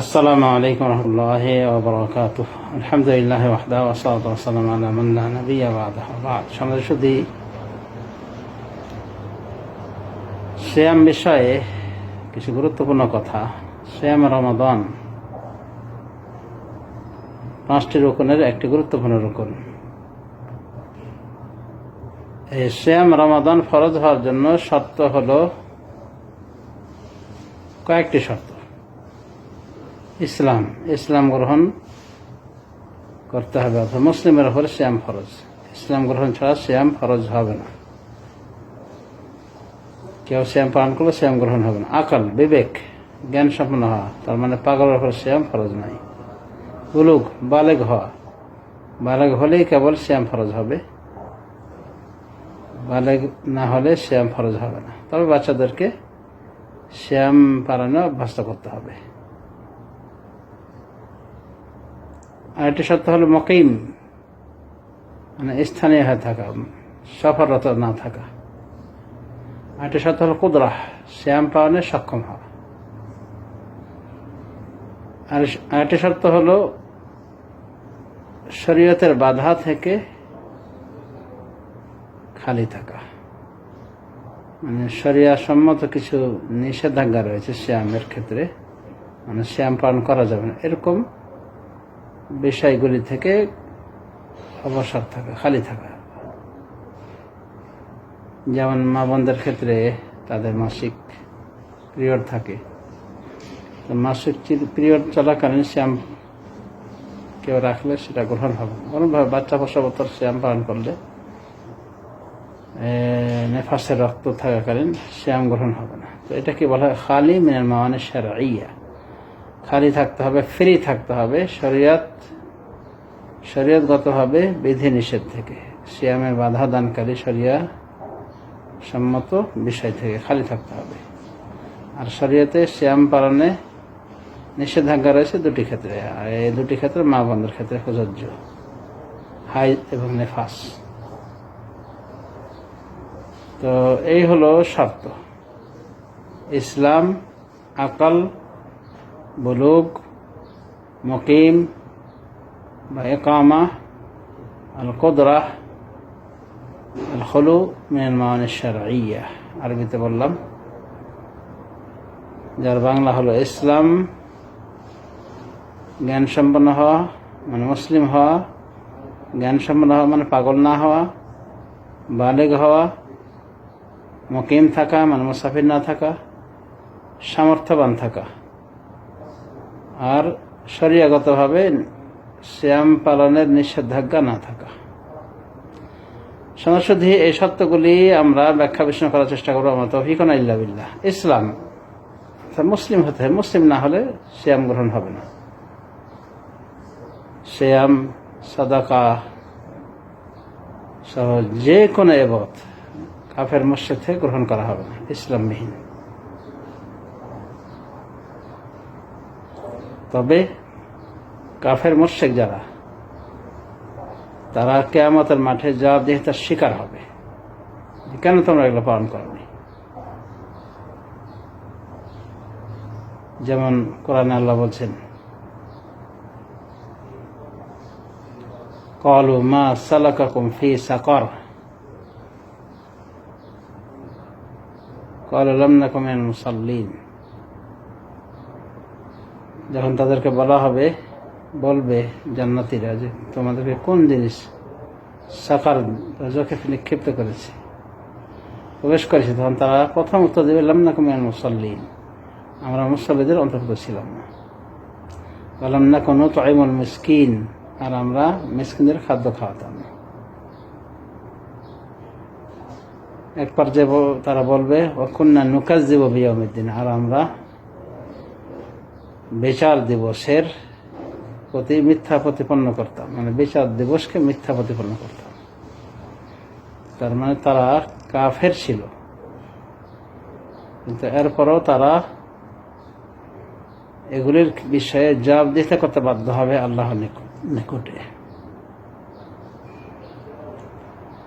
আসসালামু আলাইকুম রহমতুল্লাহ ওবরাকাত আলহামদুলিল্লাহ ওয়াহদা ওসালাত ওসালাম আলা মাল্লা বিষয়ে কিছু গুরুত্বপূর্ণ কথা। শ্যাম রমাদান পাঁচটি রোকনের একটি গুরুত্বপূর্ণ রোকন। এই শ্যাম রমাদান ফরজ হওয়ার জন্য শর্ত হল কয়েকটি শর্ত। ইসলাম ইসলাম গ্রহণ করতে হবে অর্থাৎ মুসলিমের উপরে শ্যাম ফরজ। ইসলাম গ্রহণ ছাড়া শ্যাম ফরজ হবে না। কেউ শ্যাম পালন করলে শ্যাম গ্রহণ হবে না। আকাল, বিবেক জ্ঞান সম্পন্ন হওয়া, তার মানে পাগলের উপর শ্যাম ফরজ নাই। উলুক বালেগ হওয়া। বালেগ হলেই কেবল শ্যাম ফরজ হবে। বালেগ না হলে শ্যাম ফরজ হবে না। তবে বাচ্চাদেরকে শ্যাম পালনে অভ্যস্ত করতে হবে। আরেকটি শর্ত হলো মকিম মানে স্থানীয় হয়ে থাকা সফররত না থাকা। আরেকটি শর্ত হলো কুদরাহ শ্যাম পালনে সক্ষম হওয়া। আর আরেকটি শর্ত হলো শরীয়তের বাধা থেকে খালি থাকা। মানে শরিয়া সম্মত কিছু নিষেধাজ্ঞা রয়েছে শ্যামের ক্ষেত্রে। মানে শ্যাম পালন করা যাবে না। এরকম বিষয়গুলি থেকে অবসর থাকা, খালি থাকা। যেমন মা বোনদের ক্ষেত্রে তাদের মাসিক পিরিয়ড থাকে। মাসিক পিরিয়ড চলাকালীন শ্যাম কেউ রাখলে সেটা গ্রহণ হবে। অনুভাবে বাচ্চা প্রসবতর শ্যাম পালন করলে নেফাসের রক্ত থাকাকালীন শ্যাম গ্রহণ হবে না। তো এটা কি বলা হয় খালি মিনাল সেরা ইয়া খালি থাকতে হবে ফ্রি থাকতে হবে, শরীয়ত, শরীয়তগতভাবে বিধি নিষেধ থেকে। শ্যামের বাধা দানকারী শরিয়া সম্মত বিষয় থেকে খালি থাকতে হবে। আর শরীয়তে শ্যাম পালনে নিষেধাজ্ঞা রয়েছে দুটি ক্ষেত্রে। আর এই দুটি ক্ষেত্রে মা বন্ধের ক্ষেত্রে প্রযোজ্য। হাই এবং নেফাস। তো এই হলো শর্ত। ইসলাম, আকাল বুলুক, মকিম বা একামা আল কদরা আল হলু মিনাল মানের ইয়া আরবিতে বললাম, যার বাংলা হলো ইসলাম জ্ঞান সম্পন্ন হওয়া মানে মুসলিম হওয়া জ্ঞান সম্পন্ন হওয়া মানে পাগল না হওয়া, বালেগ হওয়া, মকিম থাকা মানে মুসাফির না থাকা, সামর্থ্যবান থাকা। আর শরিয়াগতভাবে শ্যাম পালনের নিষেধাজ্ঞা না থাকা। সমাজশুদ্ধি এই সত্যগুলি আমরা ব্যাখ্যা বিশ্লেষণ করার চেষ্টা করব, আমার তৌফিকনা ইল্লা বিল্লাহ। ইসলাম মুসলিম হতে হয় মুসলিম না হলে শ্যাম গ্রহণ হবে না। শ্যাম সাদাকা, সহ যে কোনো এবত কাফের মসজিদ থেকে গ্রহণ করা হবে না, ইসলামবিহীন। তবে কাফের মোর্শেক যারা, তারা কেয়ামতের মাঠে জবাব দিয়ে তার শিকার হবে। কেন তোমরা এগুলো পালন করনি? যেমন কোরআন আল্লাহ বলছেন, কলু মা সালাকাকুম ফি সাকর। কলম নাকুমেন মুসাল্লিন। যখন তাদেরকে বলা হবে, বলবে জান্নাতিরা যে তোমাদেরকে কোন জিনিস সাকার চোখে নিক্ষিপ্ত করেছে? প্রবেশ করেছে, তখন তারা প্রথম উত্তর দেবে লামনা কুমিয়ান মুসল্লিন। আমরা মুসল্লিদের অন্তর্ভুক্ত ছিলাম না। বললাম না কোনো তাইমুল মিসকিন, আর আমরা মিসকিনদের খাদ্য খাওয়াতাম না। এক পর্যায়ে তারা বলবে অকুন্না নুকাজ দিব বিয়মের আর আমরা বিচার দিবসের প্রতি মিথ্যা প্রতিপন্ন করতাম। মানে বিচার দিবসকে মিথ্যা প্রতিপন্ন করতাম। তার মানে তারা কাফের ছিল। কিন্তু এরপরও তারা এগুলির বিষয়ে জবাব দিতে করতে বাধ্য হবে আল্লাহ নিকটে।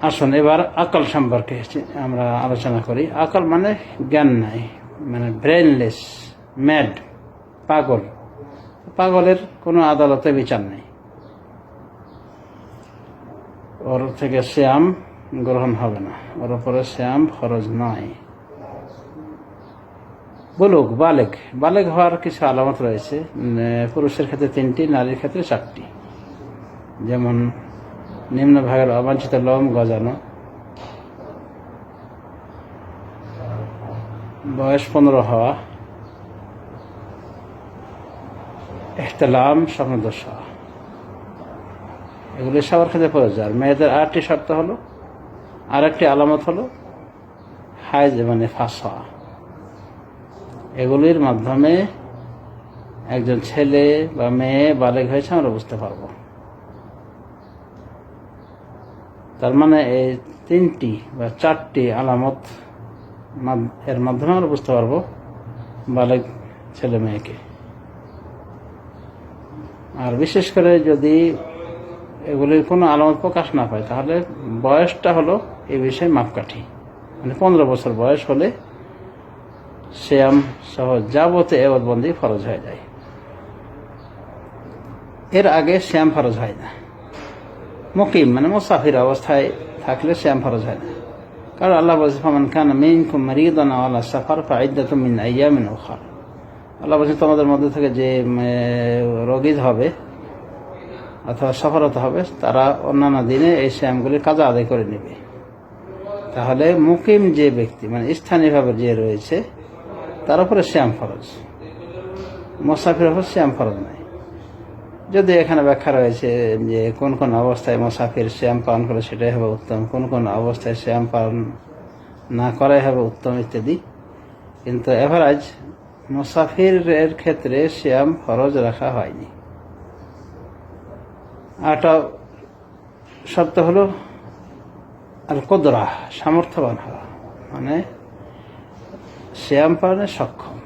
আসুন, এবার আকল সম্পর্কে আমরা আলোচনা করি। আকল মানে জ্ঞান নাই মানে ব্রেনলেস ম্যাড পাগল। পাগলের কোনো আদালতে বিচার নেই। ওর থেকে শ্যাম গ্রহণ হবে না। ওর উপরে শ্যাম ফরজ নয়। বলুক, বালেক। বালেক হওয়ার কিছু আলামত রয়েছে। পুরুষের ক্ষেত্রে তিনটি, নারীর ক্ষেত্রে চারটি। যেমন নিম্ন ভাগের অবাঞ্ছিত লোম গজানো। বয়স পনেরো হওয়া। এহতেলাম হওয়া এগুলি সবার ক্ষেত্রে প্রযোজ্য। আর মেয়েদের আরেকটি শর্ত হলো আর একটি আলামত হলো, হাইজ মানে ফাঁস। এগুলির মাধ্যমে একজন ছেলে বা মেয়ে বালেগ হয়েছে, আমরা বুঝতে পারব। তার মানে এই তিনটি বা চারটি আলামত এর মাধ্যমে আমরা বুঝতে পারব বালেক ছেলে মেয়েকে। আর বিশেষ করে যদি এগুলির কোনো আলামত প্রকাশ না পায়, তাহলে বয়সটা হলো এই বিষয়ে মাপকাঠি। মানে পনেরো বছর বয়স হলে শ্যাম সহ যাবতে এবদবন্দি ফরজ হয়ে যায়। এর আগে শ্যাম ফরজ হয় না। মুকিম মানে মুসাফির অবস্থায় থাকলে শ্যাম ফরজ হয় না। কারণ আল্লাহ বলছে, ফামান খান মিন কুমারিদান আল্লাহ সাফার ফাইদাত মিন আইয়ামিন উখার। আল্লাহ বলছে, তোমাদের মধ্যে থেকে যে রোগীদ হবে অথবা সফলতা হবে, তারা অন্যান্য দিনে এই শ্যামগুলি কাজা আদায় করে নেবে। তাহলে মুকিম যে ব্যক্তি মানে স্থানীয়ভাবে যে রয়েছে, তার উপরে শ্যাম ফরজ। মোসাফির উপর শ্যাম ফরজ নাই। যদি এখানে ব্যাখ্যা রয়েছে যে, কোন কোন অবস্থায় মোসাফির শ্যাম পালন করে সেটাই হবে উত্তম, কোন কোন অবস্থায় শ্যাম পালন না করাই হবে উত্তম ইত্যাদি। কিন্তু এভারেজ মুসাফিরের ক্ষেত্রে শ্যাম ফরজ রাখা হয়নি। আরটা শব্দ হলো আল কদরা, সামর্থ্যবান হওয়া। মানে শ্যাম পালনে সক্ষম।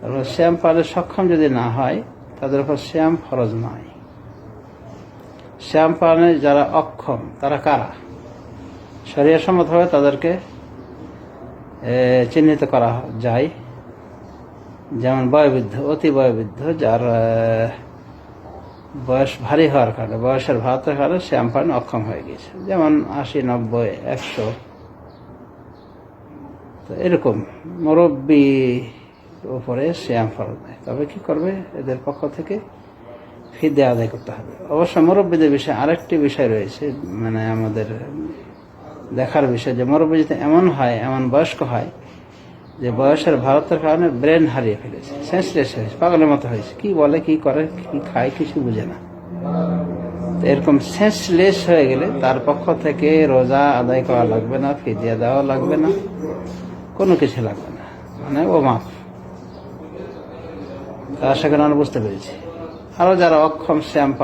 তারপর শ্যাম পালনে সক্ষম যদি না হয়, তাদের উপর শ্যাম ফরজ নয় শ্যাম পালনে যারা অক্ষম, তারা কারা? শরীর সম্মতভাবে তাদেরকে চিহ্নিত করা যায়। যেমন বয়োবৃদ্ধ, অতি বয়োবৃদ্ধ, যার বয়স ভারী হওয়ার কারণে, বয়সের ভাতের কারণে শ্যাম পালনে অক্ষম হয়ে গেছে যেমন আশি, নব্বই, একশো। তো এরকম মুরব্বী উপরে শ্যাম ফরজ নেই তবে কি করবে? এদের পক্ষ থেকে ফিদে আদায় করতে হবে। অবশ্য মুরব্বীদের বিষয়ে আরেকটি বিষয় রয়েছে মানে আমাদের দেখার বিষয় যে মুরব্বী যদি এমন হয়, এমন বয়স্ক হয় যে বয়সের ভারতের কারণে ব্রেন হারিয়ে ফেলেছে। সেন্সলেস হয়েছে পাগলের মতো হয়েছে। কি বলে কি করে কি খায় কিছু বুঝে না। এরকম সেন্সলেস হয়ে গেলে তার পক্ষ থেকে রোজা আদায় করা লাগবে না ফিদিয়া দেওয়া লাগবে না কোনো কিছু লাগবে না। মানে ও মাফ। তা সেখানে আমরা বুঝতে পেরেছি। আরও যারা অক্ষম শ্যাম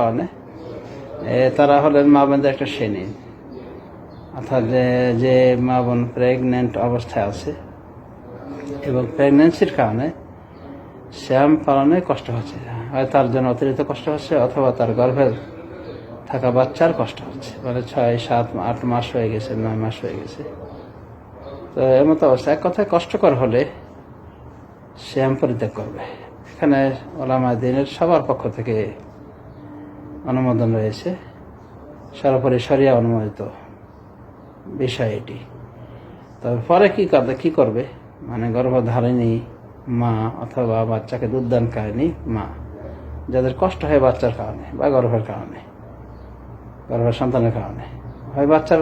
এ, তারা হলেন মা বোনদের একটা শ্রেণি। অর্থাৎ যে মা বোন প্রেগনেন্ট অবস্থায় আছে এবং প্রেগনেন্সির কারণে শ্যাম পালনে কষ্ট হচ্ছে। হয় তার জন্য অতিরিক্ত কষ্ট হচ্ছে অথবা তার গর্ভে থাকা বাচ্চার কষ্ট হচ্ছে। মানে ছয়, সাত, আট মাস হয়ে গেছে, নয় মাস হয়ে গেছে। তো এর মতো অবস্থা। এক কথায় কষ্টকর হলে শ্যাম পরিত্যাগ করবে। এখানে ওলামা দিনের সবার পক্ষ থেকে অনুমোদন রয়েছে। সর্বোপরি সরিয়া অনুমোদিত বিষয় এটি। তবে পরে কি করবে কি করবে? মানে গর্ভধারিণী মা অথবা বাচ্চাকে দুধদানকারিণী মা, যাদের কষ্ট হয় বাচ্চার কারণে বা গর্ভের কারণে, গর্ভের সন্তানের কারণে। হয় বাচ্চার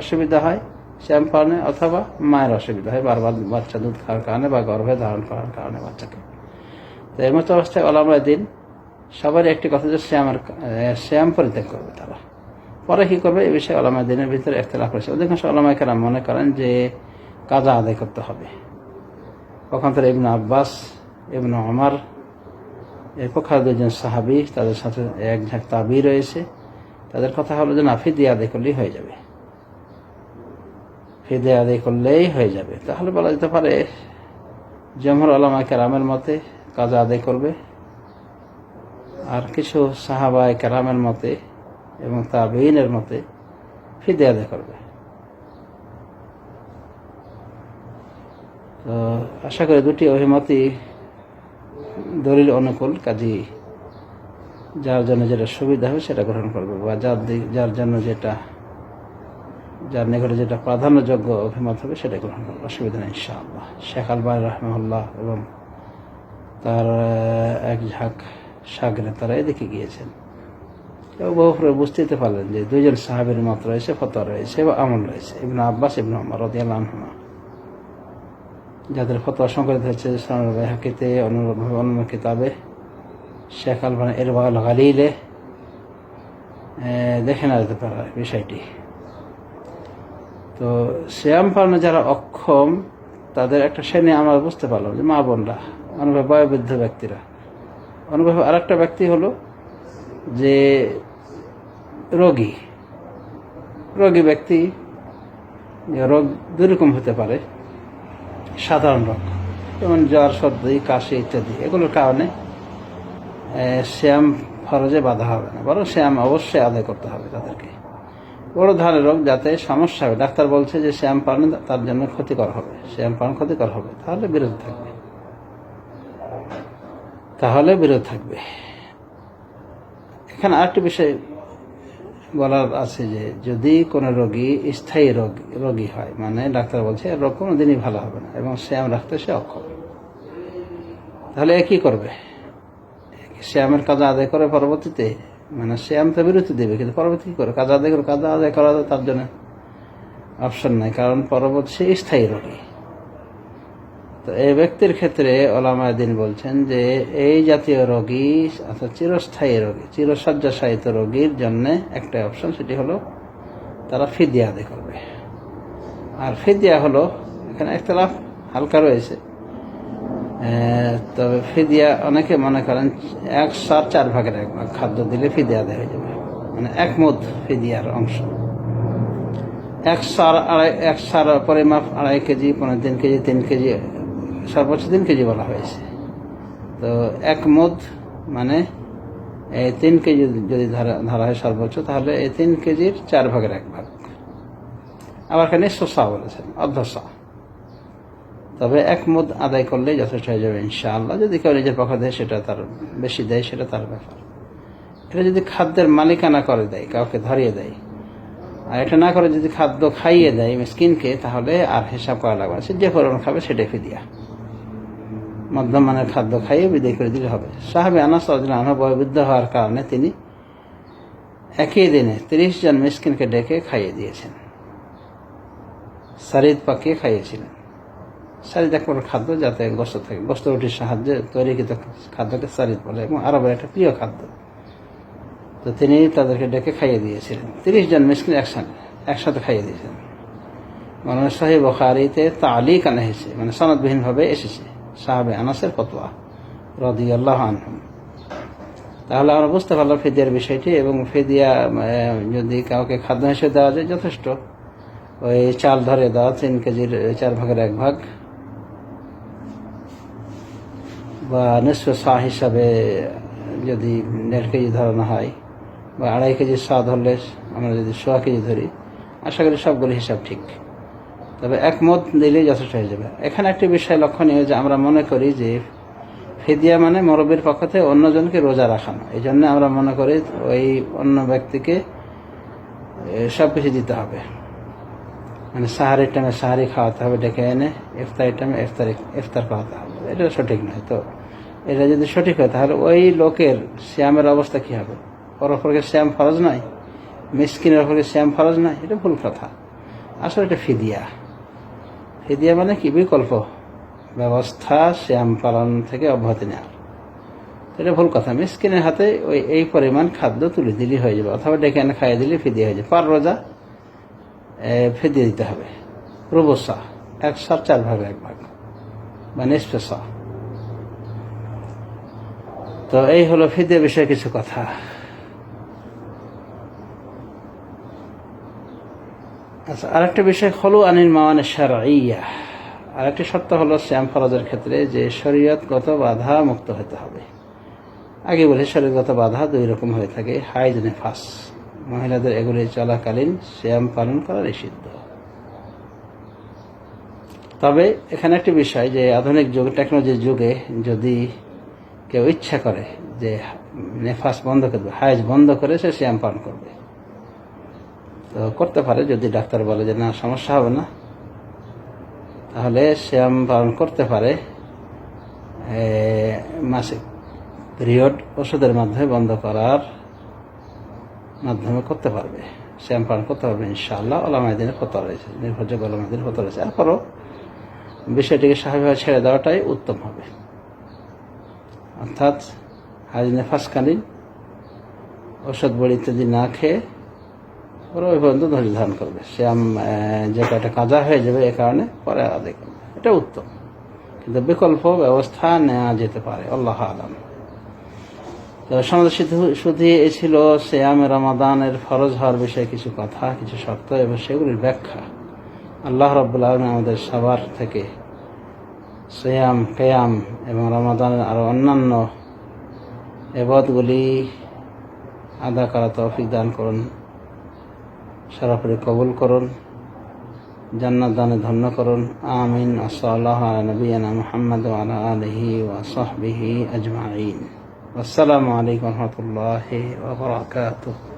অসুবিধা হয়, শ্যাম পালনে অথবা মায়ের অসুবিধা হয়, বারবার বাচ্চা দুধ খাওয়ার কারণে বা গর্ভে ধারণ করার কারণে বাচ্চাকে। তো এর মতো অবস্থায় ওলামায় দিন, সবারই একটি কথা যে শ্যামের শ্যাম পরিত্যাগ করবে তারা। পরে কি করবে? এই বিষয়ে ওলামায় দিনের ভিতরে একতলাফ রয়েছে অধিকাংশ ওলামায় কেরাম মনে করেন যে কাজা আদায় করতে হবে। পক্ষান্তরে ইবনু আব্বাস, ইবনু আমার এর পক্ষে দুজন সাহাবি, তাদের সাথে এক ঝাঁক তাবি রয়েছে। তাদের কথা হলো যে, না ফিদিয়া আদায় করলেই হয়ে যাবে। ফিদিয়া আদায় করলেই হয়ে যাবে। তাহলে বলা যেতে পারে, জমহর আলামা কেরামের মতে কাজা আদায় করবে। আর কিছু সাহাবায় কেরামের মতে এবং তাবিনের মতে ফিদে আদায় করবে। তো আশা করি দুটি অভিমতই দলিল অনুকূল, কাজী যার জন্য যেটা সুবিধা হবে সেটা গ্রহণ করবে। বা যার যার জন্য যেটা, যার নিকটে যেটা প্রাধান্যযোগ্য অভিমত হবে সেটা গ্রহণ করবে। অসুবিধা নেই, ইনশাআল্লাহ। শেখ আলবাই রহমুল্লাহ এবং তার এক ঝাঁক সাগরে তারা এদিকে গিয়েছেন। কেউ বহু বুঝতে পারলেন যে দুইজন সাহাবের মত রয়েছে, ফতোয়া রয়েছে বা আমল রয়েছে। ইবন আব্বাস, ইবন আমর রদিয়াল্লাহ আনহুমা। যাদের ফতোয়া সংকলিত হয়েছে হাকিতে অন্য কিতাবে। শেখ আলবান এরবাল গালিলে দেখে না যেতে পারে বিষয়টি। তো শ্যাম পালনে যারা অক্ষম, তাদের একটা শ্রেণি আমরা বুঝতে পারলাম যে মা বোনরা অনুভব বয়োবৃদ্ধ ব্যক্তিরা। অনুভব আর একটা ব্যক্তি হলো যে রোগী। রোগী ব্যক্তি রোগ দুই রকম হতে পারে। সাধারণ রোগ যেমন জ্বর, সর্দি, কাশি ইত্যাদি। এগুলোর কারণে শ্যাম ফরজে বাধা হবে না, বরং শ্যাম অবশ্যই আদায় করতে হবে তাদেরকে। বড় ধরনের রোগ যাতে সমস্যা হবে। ডাক্তার বলছে যে শ্যাম পালন তার জন্য ক্ষতিকর হবে। শ্যাম পালন ক্ষতিকর হবে, তাহলে বিরত থাকবে। তাহলে বিরত থাকবে। এখানে আরেকটি বিষয় বলার আছে যে যদি কোনো রোগী, স্থায়ী রোগ, রোগী হয় মানে ডাক্তার বলছে রোগ কোনো দিনই ভালো হবে না এবং শ্যাম রাখতে সে অক্ষম। তাহলে কি করবে? শ্যামের কাজ আদায় করে পরবর্তীতে মানে শ্যাম তো বিরতি দেবে, কিন্তু পরবর্তী কি করে কাজ আদায় করে, কাজ আদায় করা তার জন্য অপশন নাই, কারণ পরবর্তী সে স্থায়ী রোগী। তো এই ব্যক্তির ক্ষেত্রে ওলামায় দিন বলছেন যে এই জাতীয় রোগী, অর্থাৎ চিরস্থায়ী রোগী চিরসজ্জাশায়িত রোগীর জন্য একটা অপশন সেটি হলো তারা ফিদিয়া আদায় করবে। আর ফিদিয়া হলো, এখানে একটা হালকা রয়েছে। তবে ফিদিয়া অনেকে মনে করেন এক সার চার ভাগের এক ভাগ খাদ্য দিলে ফিদিয়া আদায় হয়ে যাবে। মানে একমত ফিদিয়ার অংশ। এক সার আড়াই, এক সার পরিমাপ আড়াই কেজি, পনেরো তিন কেজি তিন কেজি সর্বোচ্চ তিন কেজি বলা হয়েছে। তো এক মুদ মানে এই তিন কেজি যদি ধরা ধরা হয় সর্বোচ্চ, তাহলে এই তিন কেজির চার ভাগের এক ভাগ। আবার এখানে শসা বলেছেন অর্ধশা তবে এক মুদ আদায় করলেই যথেষ্ট হয়ে যাবে ইনশাআল্লাহ। যদি কেউ নিজের পক্ষ দেয় সেটা তার বেশি দেয়, সেটা তার ব্যাপার। এটা যদি খাদ্যের মালিকানা করে দেয়, কাউকে ধরিয়ে দেয়, আর এটা না করে যদি খাদ্য খাইয়ে দেয় মিসকিনকে, তাহলে আর হিসাব করা লাগবে। সে যে পরিমাণ খাবে সেটাই ফিদিয়া। মধ্যম মানের খাদ্য খাইয়ে বিদায় করে দিলে হবে। সাহাবি আনাস আনহ বয়বৃদ্ধ হওয়ার কারণে তিনি একই দিনে তিরিশ জন মিসকিনকে ডেকে খাইয়ে দিয়েছেন। সারিদ পাকিয়ে খাইয়েছিলেন। সারিদ এক খাদ্য যাতে গোস্ত থাকে। গোস্ত রুটির সাহায্যে তৈরিকৃত খাদ্যকে সারিদ বলে এবং আরবের একটা প্রিয় খাদ্য। তো তিনি তাদেরকে ডেকে খাইয়ে দিয়েছিলেন। তিরিশ জন মিসকিন একসাথে একসাথে খাইয়ে দিয়েছেন। মানে সাহেব বখারিতে তালি কানে এসেছে মানে সনদবিহীনভাবে এসেছে। সাহাবে আনাসের ফতোয়া রদি আল্লাহ আনহুম। তাহলে আমরা বুঝতে পারলাম ফেদিয়ার বিষয়টি এবং ফেদিয়া যদি কাউকে খাদ্য হিসেবে দেওয়া যায় যথেষ্ট। ওই চাল ধরে দেওয়া, তিন কেজির চার ভাগের এক ভাগ। বা নিঃস্ব সা হিসাবে যদি দেড় কেজি ধরানো হয়, বা আড়াই কেজি সা ধরলে আমরা যদি সোয়া কেজি ধরি, আশা করি সবগুলো হিসাব ঠিক। তবে একমত দিলেই যথেষ্ট হয়ে যাবে। এখানে একটি বিষয় লক্ষণীয় যে আমরা মনে করি যে ফিদিয়া মানে মরবির পক্ষ থেকে অন্যজনকে রোজা রাখানো। এই জন্য আমরা মনে করি ওই অন্য ব্যক্তিকে সব কিছু দিতে হবে। মানে সাহারির টাইমে সাহারি খাওয়াতে হবে, ডেকে এনে ইফতারির টাইমে ইফতারি, ইফতার খাওয়াতে হবে। এটা সঠিক নয়। তো এটা যদি সঠিক হয়, তাহলে ওই লোকের শ্যামের অবস্থা কি হবে? ওর শ্যাম ফরজ নয়? মিসকিনের ওপরকে শ্যাম ফরজ নয়? এটা ভুল কথা। আসলে এটা ফিদিয়া। ফিদিয়া মানে কি? বিকল্প। ব্যবস্থা শ্যাম পালন থেকে অব্যাহতি নেওয়া। এটা ভুল কথা। মিসকিনের হাতে ওই, এই পরিমাণ খাদ্য তুলে দিলেই হয়ে যাবে। অথবা ডেকে এনে খাইয়ে দিলে ফিদিয়া হয়ে যাবে। পার রোজা ফিদিয়ে দিতে হবে। রুবসা, এক সাত চার ভাগে, এক ভাগ। বা নিষ্পেসা তো এই হলো ফিদিয়া বিষয়ে কিছু কথা। আচ্ছা আরেকটা বিষয় হলো আনিল মাওয়ানের সারাইয়া আরেকটি শর্ত হলো শ্যাম ফরজের ক্ষেত্রে যে শরীয়তগত বাধা মুক্ত হতে হবে। আগে বলে শরীরগত বাধা দুই রকম হয়ে থাকে, হাইজ নেফাস মহিলাদের এগুলি চলাকালীন শ্যাম পালন করা নিষিদ্ধ। তবে এখানে একটি বিষয় যে আধুনিক যুগ, টেকনোলজির যুগে যদি কেউ ইচ্ছা করে যে নেফাস বন্ধ করবে, হাইজ বন্ধ করে সে শ্যাম পালন করবে। তো করতে পারে যদি ডাক্তার বলে যে, না, সমস্যা হবে না। তাহলে শ্যাম পালন করতে পারে মাসিক পিরিয়ড ওষুধের মাধ্যমে বন্ধ করার মাধ্যমে করতে পারবে। শ্যাম পালন করতে পারবে, ইনশাআল্লাহ। ওলামাদিনের ফতো রয়েছে, নির্ভরযোগ্য ওলামাদিনের ফতো রয়েছে। তারপরও বিষয়টিকে স্বাভাবিকভাবে ছেড়ে দেওয়াটাই উত্তম হবে। অর্থাৎ হাজ নেফাসকালীন ওষুধ বড়ি ইত্যাদি না খেয়ে ওরা ওই পর্যন্ত ধৈর্য ধারণ করবে। শ্যাম যে কয়টা কাজা হয়ে যাবে এ কারণে পরে আদায় করবে এটা উত্তম। কিন্তু বিকল্প ব্যবস্থা নেওয়া যেতে পারে, আল্লাহ আলম। তো সমাজ শুধু এই ছিল শ্যাম রমাদানের ফরজ হওয়ার বিষয়ে কিছু কথা, কিছু শর্ত এবং সেগুলির ব্যাখ্যা। আল্লাহ রব্বুল আমাদের সবার থেকে শ্যাম কেয়াম এবং রমাদানের আরও অন্যান্য এবাদগুলি আদা করা তৌফিক দান করুন। সরাসরি কবুল করুন জান্নাত দানে ধন্য করুন আমিন আসসালাহ নবীনা মোহাম্মদ আলা আলহি ওয়াসবিহি আজমাইন আসসালামু আলাইকুম রহমতুল্লাহ ওবরাকাতুহ